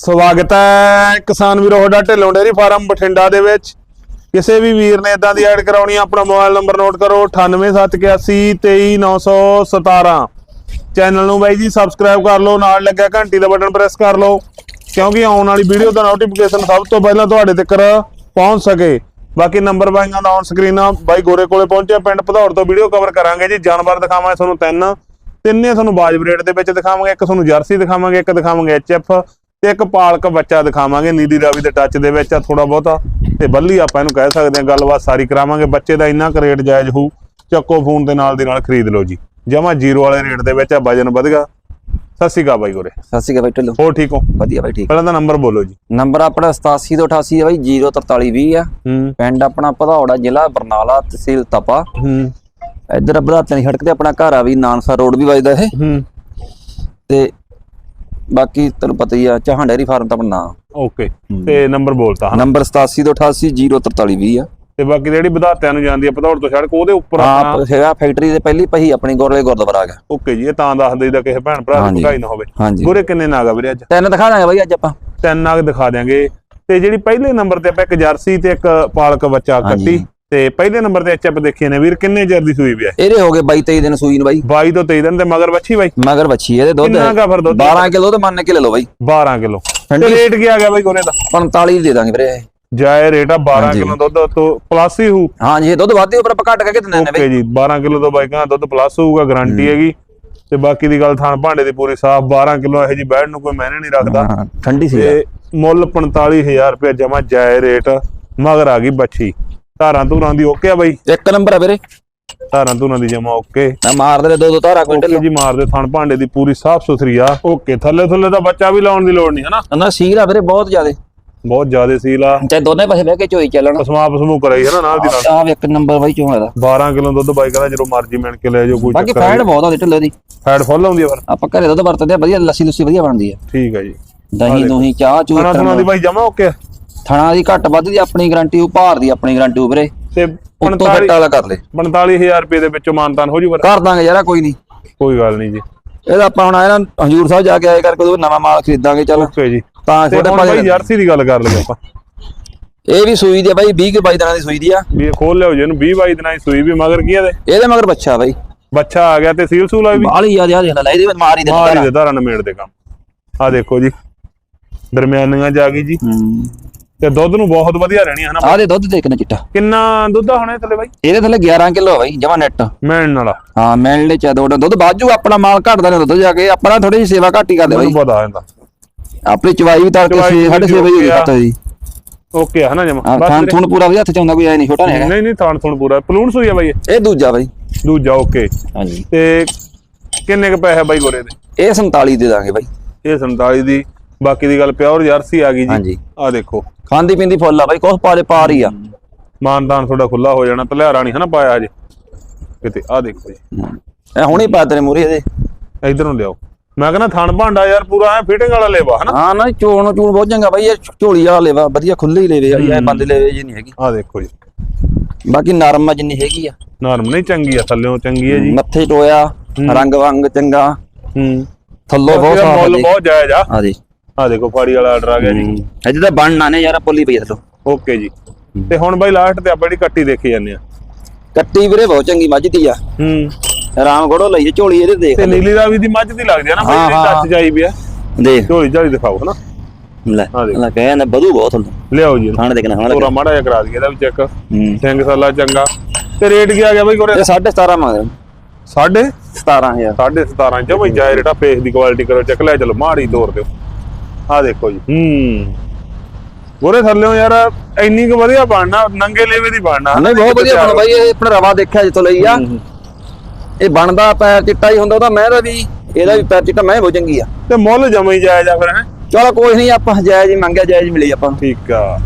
ਸਵਾਗਤ ਹੈ ਕਿਸਾਨ ਵੀਰੋ, ਤੁਹਾਡਾ ਢਿੱਲੋਂ ਡੇਅਰੀ ਫਾਰਮ ਬਠਿੰਡਾ ਦੇ ਵਿੱਚ। ਕਿਸੇ ਵੀ ਵੀਰ ਨੇ ਇਦਾਂ ਦੀ ਐਡ ਕਰਾਉਣੀ ਆ, ਆਪਣਾ ਮੋਬਾਈਲ ਨੰਬਰ ਨੋਟ ਕਰੋ 9871823917 ਚੈਨਲ ਨੂੰ ਬਾਈ ਜੀ, ਸਬਸਕ੍ਰਾਈਬ ਕਰ ਲਓ, ਨਾਲ ਲੱਗਿਆ ਘੰਟੀ ਦਾ ਬਟਨ ਪ੍ਰੈਸ ਕਰ ਲਓ, ਕਿਉਂਕਿ ਆਉਣ ਵਾਲੀ ਵੀਡੀਓ ਦਾ ਨੋਟੀਫਿਕੇਸ਼ਨ ਸਭ ਤੋਂ ਪਹਿਲਾਂ ਤੁਹਾਡੇ ਤੱਕ ਪਹੁੰਚ ਸਕੇ। ਬਾਕੀ ਨੰਬਰ ਬਾਈਆਂ ਦਾ ਔਨ ਸਕਰੀਨ ਆ, ਬਾਈ ਗੋਰੇ ਕੋਲੇ ਪਹੁੰਚਿਆ, ਪਿੰਡ ਭਦੌੜ ਤੋਂ ਵੀਡੀਓ ਕਵਰ ਕਰਾਂਗੇ ਜੀ। ਜਾਨਵਰ ਦਿਖਾਵਾਂਗੇ ਤੁਹਾਨੂੰ ਤਿੰਨ, ਤਿੰਨੇ ਤੁਹਾਨੂੰ ਬਾਜਬ ਰੇਟ ਦੇ ਵਿੱਚ ਦਿਖਾਵਾਂਗੇ, ਇੱਕ ਤੁਹਾਨੂੰ ਜਰਸੀ ਦਿਖਾਵਾਂਗੇ, ਇੱਕ ਦਿਖਾਵਾਂਗੇ ਐਚਐਫ ਤੇ ਇੱਕ ਪਾਲਕ ਬੱਚਾ ਦਿਖਾਵਾਂਗੇ ਨੀਲੀ ਰਾਵੀ ਦੇ ਟੱਚ ਦੇ ਵਿੱਚ ਆ ਥੋੜਾ ਬਹੁਤਾ ਤੇ ਬੱਲੀ ਆਪਾਂ ਇਹਨੂੰ ਕਹਿ ਸਕਦੇ ਹਾਂ ਗੱਲਬਾਤ ਸਾਰੀ ਕਰਾਵਾਂਗੇ। ਬੱਚੇ ਦਾ ਇੰਨਾ ਕੁ ਰੇਟ ਜਾਇਜ਼ ਹੋਊ ਚੱਕੋ ਫੋਨ ਦੇ ਨਾਲ ਦੀ ਨਾਲ ਖਰੀਦ ਲਓ ਜੀ। ਜਮਾ ਜ਼ੀਰੋ ਵਾਲੇ ਰੇਟ ਦੇ ਵਿੱਚ ਆ ਵਜਨ ਵਧਗਾ ਸਤਿ ਸ਼੍ਰੀ ਅਕਾਲ ਬਾਈ ਗੋਰੇ ਸਤਿ ਸ਼੍ਰੀ ਅਕਾਲ ਬਾਈ ਢਿੱਲੋਂ। ਹੋਰ ਠੀਕ ਹੋ? ਵਧੀਆ ਬਾਈ ਠੀਕ। ਪਹਿਲਾਂ ਤਾਂ ਨੰਬਰ ਬੋਲੋ ਜੀ। ਨੰਬਰ ਆਪਣਾ 87 ਤੋਂ 88 ਹੈ ਬਾਈ 04320 ਆ। ਪਿੰਡ ਆਪਣਾ ਭਦੌੜਾ ਜ਼ਿਲ੍ਹਾ ਬਰਨਾਲਾ ਤਹਿਸੀਲ ਤਪਾ। ਹੂੰ। ਇੱਧਰ ਦੀ ਸੜਕ ਤੇ ਆਪਣਾ ਘਰ ਆ ਵੀ ਨਾਨਸਾ ਰੋਡ ਵੀ ਵੱਜਦਾ ਇਹ। ਹੂੰ। ਤੇ ਬਾਕੀ ਤੈਨੂੰ ਪਤਾ ਹੀ ਆ ਚਾਹਾਂ ਡੈਰੀ ਫਾਰਮ ਤਾਂ ਆਪਣਾ ਨਾਂ ਓਕੇ ਤੇ ਨੰਬਰ ਬੋਲਤਾ ਹਨਾ? ਨੰਬਰ 87 ਤੋਂ 88 04320 ਆ। ਤੇ ਬਾਕੀ ਜਿਹੜੀ ਵਿਧਾਤਿਆਂ ਨੂੰ ਜਾਂਦੀ ਹੈ ਭਦੌੜ ਤੋਂ ਸੜਕ ਉਹਦੇ ਉੱਪਰ ਹਾਂ ਆਪਣਾ ਹੈਗਾ ਫੈਕਟਰੀ ਦੇ ਪਹਿਲੀ ਪਹੀ ਆਪਣੀ ਗੁਰਲੇ ਗੁਰਦੁਆਰਾ ਆ ਓਕੇ ਜੀ ਇਹ ਤਾਂ ਦੱਸ ਦੇਈਦਾ ਕਿਸੇ ਭੈਣ ਭਰਾ ਨੂੰ ਹਾਂਜੀ। ਭਗਾਈ ਨਾ ਹੋਵੇ। ਹਾਂਜੀ। ਗੋਰੇ ਕਿੰਨੇ ਨਾਗ ਆ ਵੀਰੇ ਅੱਜ? ਤਿੰਨ ਦਿਖਾ ਦਾਂਗੇ ਬਾਈ ਅੱਜ ਆਪਾਂ। ਤਿੰਨ ਨਾਗ ਦਿਖਾ ਦਿਆਂਗੇ। ਤੇ ਜਿਹੜੀ ਪਹਿਲੇ ਨੰਬਰ ਤੇ ਆਪਾਂ ਇੱਕ ਜਰਸੀ ਤੇ ਇੱਕ ਪਾਲਕ ਬੱਚਾ ਹਾਂਜੀ। ਕੱਟੀ। ਤੇ ਪਹਿਲੇ ਨੰਬਰ ਤੇ ਐਚਐਪ ਦੇਖੀਏ ਨੇ ਵੀਰ ਕਿੰਨੇ ਚਿਰ ਦੀ ਸੂਈ ਹੈ ਇਹਦੇ ਹੋ ਗਏ 22 23 ਦਿਨ ਸੂਈ ਨੂੰ ਬਾਈ। 22 ਤੋਂ 23 ਦਿਨ ਤੇ ਮਗਰ ਬੱਚੀ ਬਾਈ? ਮਗਰ ਬੱਚੀ ਇਹਦੇ ਦੁੱਧ ਕਿੰਨਾ ਕਾ ਫਿਰ ਦੁੱਧ? 12 ਕਿਲੋ ਤੇ ਮੰਨ ਕੇ ਲੈ ਲਓ ਬਾਈ। 12 ਕਿਲੋ। ਤੇ ਰੇਟ ਕੀ ਆ ਗਿਆ ਬਾਈ ਗੋਰੇ ਦਾ? 45 ਦੇ ਦਾਂਗੇ ਵੀਰੇ। ਜਾਏ ਰੇਟ ਆ 12 ਹਾਂਜੀ। ਕਿਲੋ ਦੁੱਧ ਤੋਂ ਪਲੱਸ ਹੀ ਹੋਊ। ਹਾਂ ਜੀ ਇਹ ਦੁੱਧ ਵਾਧੇ ਉੱਪਰ ਆਪਾਂ ਘੱਟ ਕਰਕੇ ਦਿੰਦੇ ਨੇ ਓਕੇ ਜੀ 12 ਕਿਲੋ ਤੋਂ ਬਾਈਕਾਂ ਦਾ ਦੁੱਧ ਪਲੱਸ ਹੋਊਗਾ ਗਾਰੰਟੀ ਹੈਗੀ। ਤੇ ਬਾਕੀ ਦੀ ਗੱਲ ਥਾਣ ਭਾਂਡੇ ਦੀ ਪੂਰੀ ਸਾਫ਼ 12 ਕਿਲੋ ਇਹੋ ਜੀ ਬੈਠ ਨੂੰ ਕੋਈ ਮੈਨੇ ਨਹੀਂ ਰੱਖਦਾ। ਠੰਡੀ ਸੀ ਤੇ ਮੁੱਲ 45000 ਰੁਪਏ ਜਮਾ ਜਾਏ ਰੇਟ ਮਗਰ ਆ ਗਈ ਬੱਚੀ ਧਾਰਾਂ ਧੂਰਾਂ ਦੀ ਓਕੇ ਆ ਬਾਈ? ਇੱਕ ਨੰਬਰ ਆ ਵੀਰੇ। ਧਾਰਾਂ ਧੂਰਾਂ ਦੀ ਜਮਾ ਓਕੇ। ਮੈਂ ਮਾਰ ਦੇ ਦੋ ਦੋ ਧਾਰਾ ਕੁਇੰਟਲ। ਜੀ ਮਾਰਦੇ ਥਣ ਭਾਂਡੇ ਦੀ ਪੂਰੀ ਸਾਫ਼ ਸੁਥਰੀ ਆ। ਓਕੇ ਥੱਲੇ ਥੱਲੇ ਤਾਂ ਬੱਚਾ ਵੀ ਲਾਉਣ ਦੀ ਲੋੜ ਨਹੀਂ ਹਨਾ? ਨਾ ਸੀਲ ਆ ਵੀਰੇ ਬਹੁਤ ਜ਼ਿਆਦੇ। ਬਹੁਤ ਜ਼ਿਆਦਾ ਸੀਲ ਆ। ਚਾਹੇ ਦੋਨੇ ਪਾਸੇ ਬਹਿ ਕੇ ਝੋਈ ਚੱਲਣ। ਪਸਮਾ ਪਸਮੂ ਕਰਾਈ ਹਨਾ ਨਾਲ ਦੀ ਨਾਲ। ਆਹ ਇੱਕ ਨੰਬਰ ਬਾਈ ਚੋਂ ਦਾ 12 ਕਿਲੋ ਦੁੱਧ ਬਾਈ ਕਹਿੰਦਾ ਜਦੋਂ ਮਰਜ਼ੀ ਮਿਣ ਕੇ ਲੈ ਜਾਓ ਕੋਈ ਬਾਕੀ ਫੈਟ ਬਹੁਤ ਆ ਢਿੱਲੇ ਦੀ। ਫੈਟ ਫੁੱਲ ਆਉਂਦੀ ਆ ਫਿਰ। ਆਪਾਂ ਘਰੇ ਦੁੱਧ ਵਰਤਦੇ ਆ ਵਧੀਆ ਲੱਸੀ ਲੁੱਸੀ ਵਧੀਆ ਬਣਦੀ ਆ। ਠੀਕ ਹੈ ਜੀ। ਦਹੀਂ ਦੂਹੀ ਚਾਹ ਚੂਹ ਦੀ ਬਾਈ ਜਮਾ ਓਕੇ ਆ? ਥਣਾ ਦੀ ਘੱਟ ਵੱਧ ਦੀ ਆਪਣੀ ਗਾਰੰਟੀ ਉਹ ਭਾਰ ਦੀ ਆਪਣੀ ਗਾਰੰਟੀ ਵੀਰੇ ਤੇ ਉੱਤੋਂ 45 ਫਿੱਟ ਵਾਲਾ ਕਰ ਲੈ। 45000 ਰੁਪਏ ਦੇ ਵਿੱਚੋਂ ਮਾਨਤਾਨ ਹੋ ਜੂਗਾ। ਕਰ ਦਾਂਗੇ ਯਾਰਾ ਕੋਈ ਨਹੀਂ। ਕੋਈ ਗੱਲ ਨਹੀਂ ਜੀ। ਇਹਦਾ ਆਪਾਂ ਹੁਣ ਆਇਆ ਨਾ ਹਜੂਰ ਸਾਹਿਬ ਜਾ ਕੇ ਆਏ ਕਰਕੇ ਉਹ ਨਵਾਂ ਮਾਲ ਖਰੀਦਾਂਗੇ ਚੱਲ। ਓਕੇ ਜੀ। ਤਾਂ ਤੇ ਛੋਟੇ ਹੁਣ ਬਾਈ ਭਾਜੀ ਜਰਸੀ ਦੀ ਗੱਲ ਕਰ ਲਈਏ ਆਪਾਂ। ਇਹ ਵੀ ਸੂਈ ਦੀ ਆ ਬਾਈ 20 ਕੇ 22 ਦਿਨਾਂ ਦੀ ਸੂਈ ਦੀ ਆ। ਵੀ ਇਹ ਖੋਲ ਲਿਓ ਜੀ ਇਹਨੂੰ 20 22 ਦਿਨਾਂ ਦੀ ਸੂਈ ਵੀ ਮਗਰ ਕੀ ਆ ਦੇ ਇਹਦੇ ਮਗਰ ਬੱਚਾ ਬਾਈ। ਬੱਚਾ ਆ ਗਿਆ ਤੇ ਸੀਲ ਸੂਲ ਆ ਵੀ। ਬਾਲੀ ਯਾਦ ਯਾਦ ਲੈ ਇਹਦੇ ਵਿੱਚ ਮਾਰ ਹੀ ਦੇ ਮਾਰ ਹੀ ਦੇ ਧਾਰਾਂ ਨਮੇੜ ਦੇ ਕੰਮ। ਆ ਦੇਖੋ ਜੀ ਦਰਮਿਆਨੀਆਂ ਜਾ ਗਈ ਜੀ। ਹੂੰ। ਤੇ ਦੁੱਧ ਨੂੰ ਬਹੁਤ ਵਧੀਆ ਰਹਿਣੀ ਹੈ ਨਾ ਆਹ ਦੇ ਦੁੱਧ ਦੇ ਕਿੰਨਾ ਚਿੱਟਾ? ਕਿੰਨਾ ਦੁੱਧ ਆ ਹੁਣੇ ਥੱਲੇ ਬਾਈ? ਇਹਦੇ ਥੱਲੇ 11 ਕਿਲੋ ਆ ਬਾਈ ਜਮਾ ਨੈਟ ਮੈਣ ਵਾਲਾ। ਹਾਂ ਮਿਲਣ ਦੇ ਚਾ ਦੋ ਦੁੱਧ ਬਾਜੂ ਆਪਣਾ ਮਾਲ ਘਟਦਾ ਨੇ ਦੁੱਧ ਜਾ ਕੇ। ਆਪਣਾ ਥੋੜੀ ਜਿਹੀ ਸੇਵਾ ਘੱਟ ਹੀ ਕਰਦੇ ਬਾਈ। ਪਤਾ ਆ ਜਾਂਦਾ ਆਪਣੀ ਚਵਾਈ ਵੀ 6 6:30 ਵਜੇ ਵੀ ਖਤਮ ਜੀ। ਓਕੇ ਆ ਨਾ ਜਮਾ। ਹਾਂ ਥਾਂ ਥੁਣ ਪੂਰਾ ਵੀ ਹੱਥ ਚ ਆਉਂਦਾ ਕੋਈ ਐ ਨਹੀਂ ਛੋਟਾ ਨਹੀਂ ਹੈਗਾ। ਨਹੀਂ ਨਹੀਂ ਥਾਣ ਥੁਣ ਪੂਰਾ। ਪਲੂਣ ਸੂਈ ਆ ਬਾਈ। ਇਹ? ਦੂਜਾ ਬਾਈ। ਦੂਜਾ ਓਕੇ। ਹਾਂਜੀ। ਤੇ ਕਿੰਨੇ ਕ ਪੈਸੇ ਬਾਈ ਗੋਰੇ ਦੇ? ਇਹ 47 ਦੇ ਦਾਂਗੇ ਬਾਈ। ਇਹ 47 ਦੀ। ਬਾਕੀ ਦੀ ਗੱਲ ਪਿਓਰ ਜਰਸੀ ਆ ਗਈ ਜੀ। ਹਾਂਜੀ। ਆ ਦੇਖੋ। ਖਾਂਦੀ ਪੀਂਦੀ ਫੁੱਲ ਆ ਬਾਈ ਕੁਛ ਪਾਰੇ ਪਾਰ ਹੀ ਆ। ਮਾਨਦਾਨ ਤੁਹਾਡਾ ਖੁੱਲਾ ਹੋ ਜਾਣਾ ਤਲਿਆਰਾ ਨਹੀਂ ਹਨਾ ਪਾਇਆ ਹਜੇ। ਕਿਤੇ ਆ ਦੇਖੋ ਜੀ। ਇਹ ਹੁਣੇ ਪਾ ਤੇਰੇ ਮੂਰੇ ਇਹਦੇ। ਇਧਰ ਨੂੰ ਲਿਆਓ। ਮੈਂ ਕਹਿੰਦਾ ਥਣ ਭਾਂਡਾ ਯਾਰ ਪੂਰਾ ਐ ਫਿਟਿੰਗ ਵਾਲਾ ਲੇਵਾ ਹਨਾ। ਹਾਂ ਨਾ ਚੋਣ ਚੂਣ ਬਹੁਤ ਚੰਗਾ ਬਾਈ ਇਹ ਝੋਲੀ ਵਾਲਾ ਲੇਵਾ ਵਧੀਆ ਖੁੱਲੇ ਹੀ ਲੇਵੇ ਵਾਲੀ ਐ ਬੰਦ ਲੇਵੇ ਜੀ ਨਹੀਂ ਹੈਗੀ। ਆ ਦੇਖੋ ਜੀ। ਬਾਕੀ ਨਰਮ ਆ ਜਿੰਨੀ ਹੈਗੀ ਆ। ਨਰਮ ਨਹੀਂ ਚੰਗੀ ਆ ਥੱਲਿਓਂ ਚੰਗੀ ਹੈ ਜੀ। ਮੱਥੇ ਟੋਇਆ ਰੰਗ ਵੰਗ ਚੰਗਾ। ਹੂੰ। ਥੱਲੋਂ ਬਹੁਤ ਸਾਫ਼ ਮੁੱਲ ਬਹੁਤ ਜਾਇਜ਼ ਆ। ਆ ਦੇ ਆ ਦੇਖੋ ਫਾੜੀ ਵਾਲਾ ਆਰਡਰ ਆ ਗਿਆ ਜੀ। ਅਜੇ ਤਾਂ ਬਣਨਾ ਨੇ ਯਾਰ ਪੁੱਲੀ ਪਈ ਥੱਲੋਂ। ਓਕੇ ਜੀ। ਤੇ ਹੁਣ ਬਾਈ ਲਾਸਟ ਤੇ ਆਪਾਂ ਜਿਹੜੀ ਕੱਟੀ ਦੇਖੀ ਜਾਂਦੇ ਆ। ਕੱਟੀ ਵੀਰੇ ਬਹੁਤ ਚੰਗੀ ਮੱਝ ਦੀ ਆ। ਹੂੰ। ਰਾਮਗੜੋ ਲਈ ਜੇ ਝੋਲੀ ਇਹਦੇ ਦੇਖ ਤੇ ਨੀਲੀ ਰਾਵੀ ਦੀ ਮੱਝ ਦੀ ਲੱਗਦੀ ਆ ਨਾ ਬਾਈ ਜਿਹੜੀ। ਟੱਚ ਜਾਈ ਵੀ ਆ। ਦੇਖ। ਝੋਲੀ ਝਾਲੀ ਦਿਖਾਓ ਹਨਾ। ਲੈ। ਲੈ ਕਹਿਆ ਨਾ ਬਧੂ ਬਹੁਤ ਹੁੰਦਾ ਲਿਆਓ ਜੀ। ਖਾਣ ਦੇਖਣਾ ਖਾਣ ਪੂਰਾ ਮਾੜਾ ਜਿਹਾ ਕਰਾ ਦਈਏ ਇਹਦਾ ਵੀ ਚੈੱਕ ਹੂੰ। ਸਿੰਘ ਸਾਲਾ ਚੰਗਾ। ਤੇ ਰੇਟ ਕੀ ਆ ਗਿਆ ਬਾਈ ਕੋਰੇ ਇਹ 17.5 ਮੰਗਦੇ ਸਾਢੇ? 17000 ਸਾਢੇ 17 ਚ ਬਈ ਜਾਏ ਰੇਟਾ ਫੇਸ ਦੀ ਕੁਆਲਿਟੀ ਕਰੋ ਚੱਕ ਲੈ ਚਲੋ ਮਾੜੀ ਤੋਰ ਦਿਓ। ਆ ਦੇਖੋ ਜੀ। ਹੂੰ। ਗੋਰੇ ਥੱਲਿਓ ਯਾਰ ਇੰਨੀ ਕੁ ਵਧੀਆ ਬਣਨਾ ਨੰਗੇ ਲੇਵੇ ਦੀ ਬਣਨਾ। ਨਹੀਂ ਬਹੁਤ ਵਧੀਆ ਬਣ ਬਾਈ ਇਹ ਆਪਣਾ ਰਵਾ ਦੇਖਿਆ ਜਿੱਥੋਂ ਲਈ ਆ। ਇਹ ਬਣਦਾ ਪੈਰ ਚਿੱਟਾ ਹੀ ਹੁੰਦਾ ਉਹਦਾ ਮੈਂ ਦਾ ਵੀ ਇਹਦਾ ਵੀ ਪੈਰ ਚਿੱਟਾ ਮੈਂ ਬਹੁਤ ਚੰਗੀ ਆ। ਤੇ ਮੁੱਲ ਜਮਾ ਹੀ ਜਾਇਜ਼ ਆ ਫਿਰ ਹੈ? ਚਲੋ ਕੋਈ ਨਹੀਂ ਆਪਾਂ ਜਾਇਜ਼ ਹੀ ਮੰਗਿਆ ਜਾਇਜ਼ ਹੀ ਮਿਲੀ ਆਪਾਂ। ਨੂੰ। ਠੀਕ ਆ।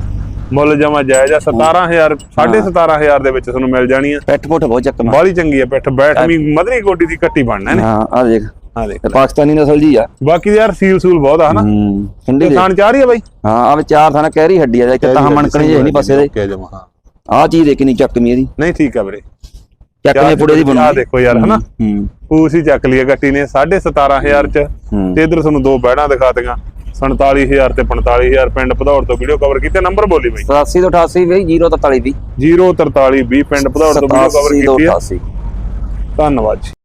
ਮੁੱਲ ਜਮਾ ਜਾਇਜ਼ ਆ 17000 17500 ਦੇ ਵਿੱਚ ਤੁਹਾਨੂੰ ਮਿਲ ਜਾਣੀ ਆ। ਪੈਟ ਪੁੱਟ ਬਹੁਤ ਚੱਕਮਾ ਬਾਲੀ ਚੰਗੀ ਆ ਪਿੱਠ ਬੈਠ ਵੀ ਮਧਰੀ ਕੋਟੀ ਦੀ ਕੱਟੀ ਬਣਨਾ ਇਹਨੇ ਹਾਂ ਆ ਦੇਖ। ਆ ਦੇਖ ਇਹ ਪਾਕਿਸਤਾਨੀ ਨਸਲ ਜੀ ਆ। ਬਾਕੀ ਯਾਰ ਸੀਲ ਸੂਲ ਬਹੁਤ ਆ ਹਨਾ? ਹੂੰ ਠੰਡੀ ਦੇ ਖਾਣ ਚਾਹ ਰਹੀ ਆ ਬਾਈ? ਹਾਂ ਆ ਵੀ ਚਾਰ ਥਾਣਾ ਕਹਿਰੀ ਹੱਡੀ ਆ ਇੱਕ ਤਾਂ ਮਣਕਣੀ ਜਿਹੀ ਨਹੀਂ ਪਾਸੇ ਦੇ। ਓਕੇ ਜਮਾ ਹਾਂ। ਆ ਚੀਜ਼ ਦੇਖ ਨਹੀਂ ਚੱਕਮੀ ਇਹਦੀ। ਨਹੀਂ ਠੀਕ ਆ ਵੀਰੇ। ਚੱਕਮੀ ਪੁੜੇ ਦੀ ਆ ਬਣਦੀ ਦੇਖੋ ਯਾਰ ਹਨਾ? ਹੂੰ ਪੂਸ ਹੀ ਚੱਕ ਲਈ ਆ ਗੱਟੀ ਨੇ 17500 ਚ। ਹੂੰ। ਤੇ ਇਧਰ ਤੁਹਾਨੂੰ ਦੋ ਬਹਿਣਾ ਦਿਖਾ ਦਿਆਂ। 47000 ਤੇ 45000 ਪਿੰਡ ਭਦੌੜ ਤੋਂ ਵੀਡੀਓ ਕਵਰ ਕੀਤੀ। ਨੰਬਰ ਬੋਲੀ ਬਾਈ। 87 ਤੋਂ 88 ਬਈ 043 ਦੀ 04320 ਪਿੰਡ ਭਦੌੜ ਤੋਂ ਵੀਡੀਓ ਕਵਰ 87 ਤੋਂ ਕੀਤੀ ਹੈ 88 ਧੰਨਵਾਦ ਜੀ।